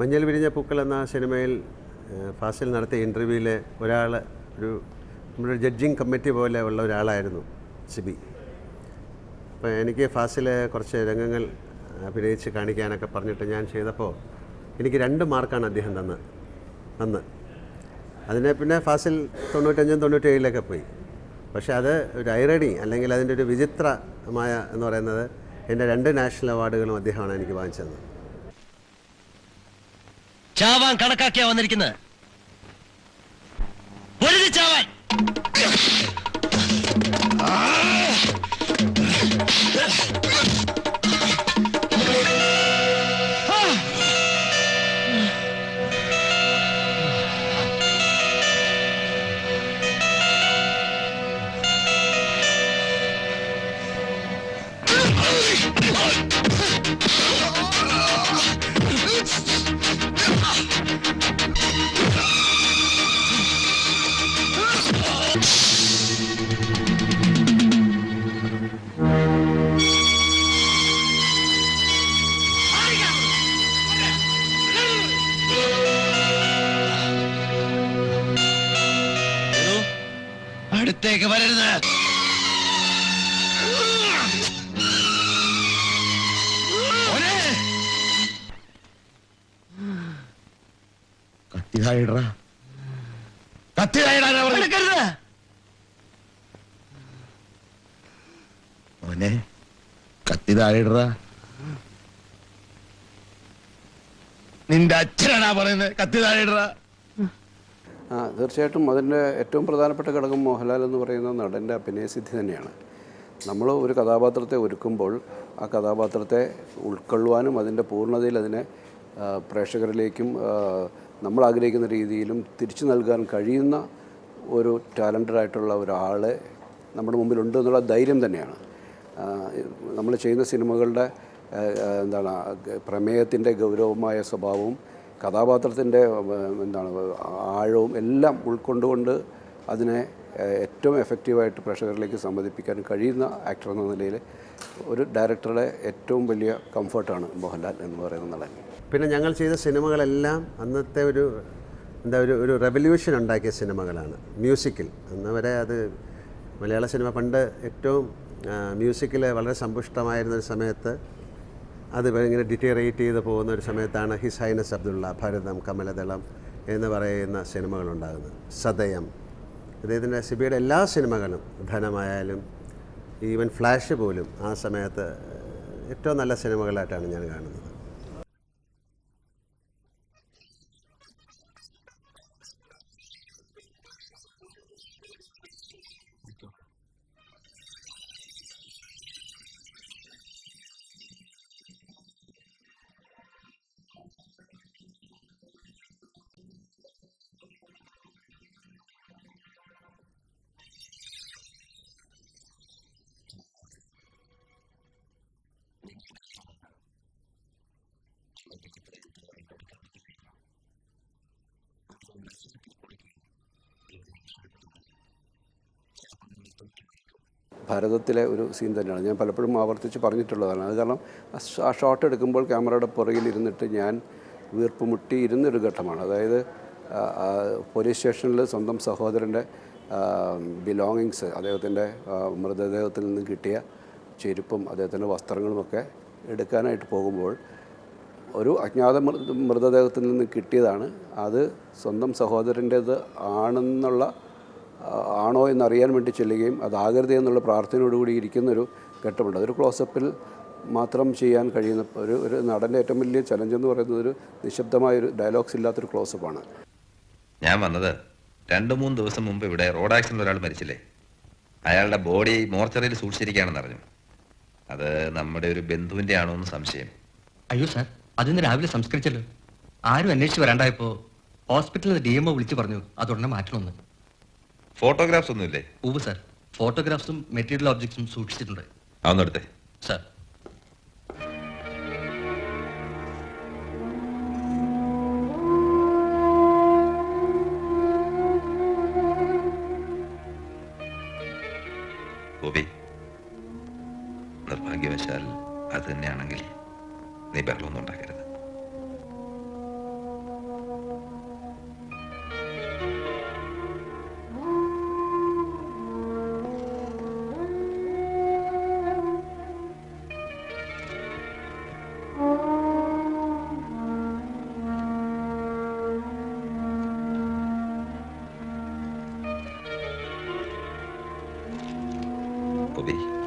മഞ്ഞൾ വിരിഞ്ഞ പൂക്കൾ എന്ന സിനിമയിൽ ഫാസിൽ നടത്തിയ ഇന്റർവ്യൂവിൽ ഒരാൾ ഒരു നമ്മുടെ ജഡ്ജിങ് കമ്മിറ്റി പോലെ ഉള്ള ഒരാളായിരുന്നു സിബി. അപ്പോൾ എനിക്ക് ഫാസിൽ കുറച്ച് രംഗങ്ങൾ അഭിനയിച്ച് കാണിക്കാനൊക്കെ പറഞ്ഞിട്ട് ഞാൻ ചെയ്തപ്പോൾ എനിക്ക് രണ്ട് മാർക്കാണ് അദ്ദേഹം തന്ന് തന്ന്. അതിനെ പിന്നെ ഫാസിൽ തൊണ്ണൂറ്റഞ്ചും തൊണ്ണൂറ്റേഴിലൊക്കെ പോയി. പക്ഷേ അത് ഒരു ഐറണി അല്ലെങ്കിൽ അതിന്റെ ഒരു വിചിത്രമായ എന്ന് പറയുന്നത് എന്റെ രണ്ട് നാഷണൽ അവാർഡുകളും അദ്ദേഹമാണ് എനിക്ക് വാങ്ങിച്ചത്. ചാവാൻ കണക്കാക്കിയാ വന്നിരിക്കുന്നത്. അടുത്തേക്ക് വരരുത്. മോനെ! കത്തിതായിടറാ. കത്തിതായിടാനാ പറഞ്ഞു എടുക്കരുത്. മോനെ കത്തിതായിടറാ. നിന്റെ അച്ഛനാണാ പറയുന്നത്. കത്തിതായിടറാ. ആ തീർച്ചയായിട്ടും അതിന്റെ ഏറ്റവും പ്രധാനപ്പെട്ട ഘടകം മോഹൻലാൽ എന്ന് പറയുന്ന നടന്റെ അഭിനയസിദ്ധി തന്നെയാണ്. നമ്മൾ ഒരു കഥാപാത്രത്തെ ഒരുക്കുമ്പോൾ ആ കഥാപാത്രത്തെ ഉൾക്കൊള്ളുവാനും അതിന്റെ പൂർണതയിൽ അതിനെ പ്രേക്ഷകരിലേക്കും നമ്മൾ ആഗ്രഹിക്കുന്ന രീതിയിലും തിരിച്ചു നൽകാൻ കഴിയുന്ന ഒരു ടാലന്റഡ് ആയിട്ടുള്ള ഒരാളെ നമ്മുടെ മുമ്പിലുണ്ട് എന്നുള്ള ധൈര്യം തന്നെയാണ്. നമ്മൾ ചെയ്യുന്ന സിനിമകളുടെ എന്താണ് പ്രമേയത്തിന്റെ ഗൗരവമായ സ്വഭാവവും കഥാപാത്രത്തിന്റെ എന്താണ് ആഴവും എല്ലാം ഉൾക്കൊണ്ടുകൊണ്ട് അതിനെ ഏറ്റവും എഫക്റ്റീവായിട്ട് പ്രേക്ഷകരിലേക്ക് സമ്മതിപ്പിക്കാൻ കഴിയുന്ന ആക്ടർ എന്ന നിലയിൽ ഒരു ഡയറക്ടറുടെ ഏറ്റവും വലിയ കംഫർട്ടാണ് മോഹൻലാൽ എന്ന് പറയുന്ന നടൻ. പിന്നെ ഞങ്ങൾ ചെയ്ത സിനിമകളെല്ലാം അന്നത്തെ ഒരു എന്താ ഒരു ഒരു റെവല്യൂഷൻ ഉണ്ടാക്കിയ സിനിമകളാണ്. മ്യൂസിക്കിൽ അന്ന് വരെ അത് മലയാള സിനിമ പണ്ട് ഏറ്റവും മ്യൂസിക്കിൽ വളരെ സമ്പുഷ്ടമായിരുന്ന ഒരു സമയത്ത് അത് ഇങ്ങനെ ഡിറ്റേറേറ്റ് ചെയ്ത് പോകുന്ന ഒരു സമയത്താണ് ഹിസൈനസ് അബ്ദുള്ള ഭരതം കമലദളം എന്ന് പറയുന്ന സിനിമകളുണ്ടാകുന്നത് സദയം. അദ്ദേഹത്തിന്റെ സിബിയുടെ എല്ലാ സിനിമകളും ധനമായാലും ഈവൻ ഫ്ലാഷ് പോലും ആ സമയത്ത് ഏറ്റവും നല്ല സിനിമകളായിട്ടാണ് ഞാൻ കാണുന്നത്. ഭാരതത്തിലെ ഒരു സീൻ തന്നെയാണ്. ഞാൻ പലപ്പോഴും ആവർത്തിച്ച് പറഞ്ഞിട്ടുള്ളതാണ്. അത് കാരണം ആ ഷോട്ട് എടുക്കുമ്പോൾ ക്യാമറയുടെ പുറകിൽ ഇരുന്നിട്ട് ഞാൻ വീർപ്പ് മുട്ടി ഇരുന്നൊരു ഘട്ടമാണ്. അതായത് പോലീസ് സ്റ്റേഷനിൽ സ്വന്തം സഹോദരന്റെ ബിലോങ്ങിങ്സ് അദ്ദേഹത്തിന്റെ മൃതദേഹത്തിൽ നിന്ന് കിട്ടിയ ചെരുപ്പും അദ്ദേഹത്തിന്റെ വസ്ത്രങ്ങളുമൊക്കെ എടുക്കാനായിട്ട് പോകുമ്പോൾ ഒരു അജ്ഞാത മൃതദേഹത്തിൽ നിന്ന് കിട്ടിയതാണ്. അത് സ്വന്തം സഹോദരന്റേത് ആണെന്നുള്ള ആണോ എന്നറിയാൻ വേണ്ടി ചെല്ലുകയും അതാകരുത് എന്നുള്ള പ്രാർത്ഥനയോടുകൂടി ഇരിക്കുന്നൊരു ഘട്ടമുണ്ട്. അതൊരു ക്ലോസപ്പിൽ മാത്രം ചെയ്യാൻ കഴിയുന്ന ഒരു ഒരു നടന്റെ ഏറ്റവും വലിയ ചലഞ്ച് എന്ന് പറയുന്നത് ഒരു നിശബ്ദമായ ഒരു ഡയലോഗ്സ് ഇല്ലാത്തൊരു ക്ലോസപ്പാണ്. ഞാൻ വന്നത് രണ്ട് മൂന്ന് ദിവസം മുമ്പ് ഇവിടെ റോഡ് ആക്സിഡന്റ് ഒരാൾ മരിച്ചില്ലേ? അയാളുടെ ബോഡി മോർച്ചറിയിൽ സൂക്ഷിച്ചിരിക്കുകയാണെന്ന് അറിഞ്ഞു. അത് നമ്മുടെ ഒരു ബന്ധുവിന്റെ ആണോ എന്ന് സംശയം. അയ്യോ സാർ. അതിന്ന് രാവിലെ സംസ്കരിച്ചല്ലോ. ആരും അന്വേഷിച്ച് വരാണ്ടായപ്പോ ഹോസ്പിറ്റലിൽ ഡി എംഒ വിളിച്ചു പറഞ്ഞു അതുടനെ മാറ്റണമെന്ന്. ഫോട്ടോഗ്രാഫ്സ് ഒന്നുമില്ലേ? ഉവ് സർ. ഫോട്ടോഗ്രാഫ്സും മെറ്റീരിയൽ ഒബ്ജക്ട്സും സൂക്ഷിച്ചിട്ടുണ്ട്. അതൊന്നെടുത്തേ. സാർ. ഗോപി നിർഭാഗ്യവശാൽ അത് തന്നെയാണെങ്കിൽ ne Berlondon regreda. Obéis.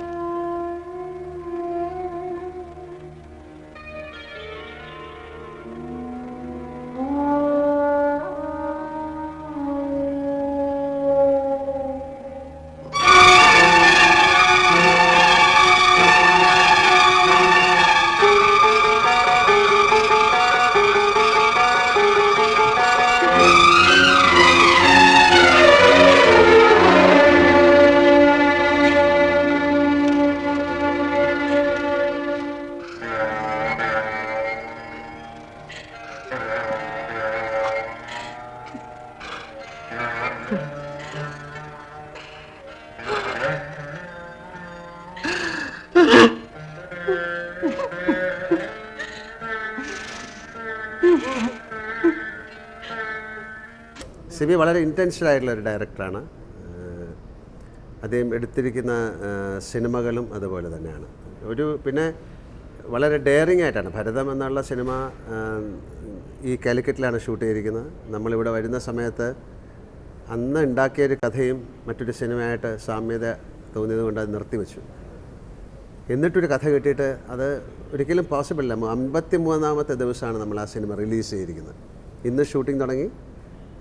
Sibi വളരെ ഇന്റൻഷൻ ആയിട്ടുള്ള ഒരു ഡയറക്ടറാണ് അദ്ദേഹം എടുത്തിരിക്കുന്ന സിനിമകളും അതുപോലെ തന്നെയാണ്. ഒരു പിന്നെ വളരെ ഡെയറിങ് ആയിട്ടാണ്. ഭരതം എന്നുള്ള സിനിമ ഈ കാലിക്കറ്റിലാണ് ഷൂട്ട് ചെയ്തിരിക്കുന്നത്. നമ്മളിവിടെ വരുന്ന സമയത്ത് അന്ന് ഉണ്ടാക്കിയ ഒരു കഥയും മറ്റൊരു സിനിമയായിട്ട് സാമ്യത തോന്നിയത് കൊണ്ട് അത് നിർത്തിവെച്ചു. എന്നിട്ടൊരു കഥ കിട്ടിയിട്ട് അത് ഒരിക്കലും പോസിബിൾ അല്ല. അമ്പത്തി മൂന്നാമത്തെ ദിവസമാണ് നമ്മൾ ആ സിനിമ റിലീസ് ചെയ്തിരിക്കുന്നത്. ഇന്ന് ഷൂട്ടിംഗ് തുടങ്ങി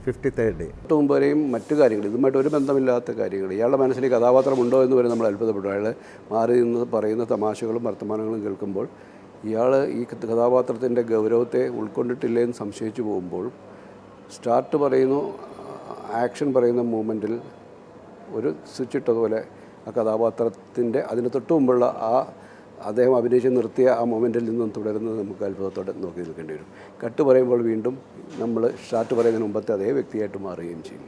ഫിഫ്റ്റി തേർഡ് ഡേ ഏറ്റവും വരെയും മറ്റു കാര്യങ്ങൾ ഇതുമായിട്ട് ഒരു ബന്ധമില്ലാത്ത കാര്യങ്ങൾ. ഇയാളുടെ മനസ്സിൽ കഥാപാത്രമുണ്ടോ എന്ന് വരെ നമ്മൾ അത്ഭുതപ്പെട്ടു. അയാൾ മാറി നിന്ന് പറയുന്ന തമാശകളും വർത്തമാനങ്ങളും കേൾക്കുമ്പോൾ ഇയാൾ ഈ കഥ- കഥാപാത്രത്തിന്റെ ഗൗരവത്തെ ഉൾക്കൊണ്ടിട്ടില്ലേ എന്ന് സംശയിച്ചു പോകുമ്പോൾ സ്റ്റാർട്ട് പറയുന്നു ആക്ഷൻ പറയുന്ന മൂമെന്റിൽ ഒരു സ്വിച്ച് ഇട്ടതുപോലെ ആ കഥാപാത്രത്തിന്റെ അതിന് തൊട്ട് മുമ്പുള്ള ആ അദ്ദേഹം അഭിനയിച്ച് നിർത്തിയ ആ മൊമെന്റിൽ നിന്നും തുടരുന്നത് നമുക്ക് അത്ഭുതത്തോടെ നോക്കി നിൽക്കേണ്ടി വരും. കട്ട് പറയുമ്പോൾ വീണ്ടും നമ്മൾ സ്റ്റാർട്ട് പറയുന്നതിന് മുമ്പത്തെ അതേ വ്യക്തിയായിട്ട് മാറുകയും ചെയ്യും.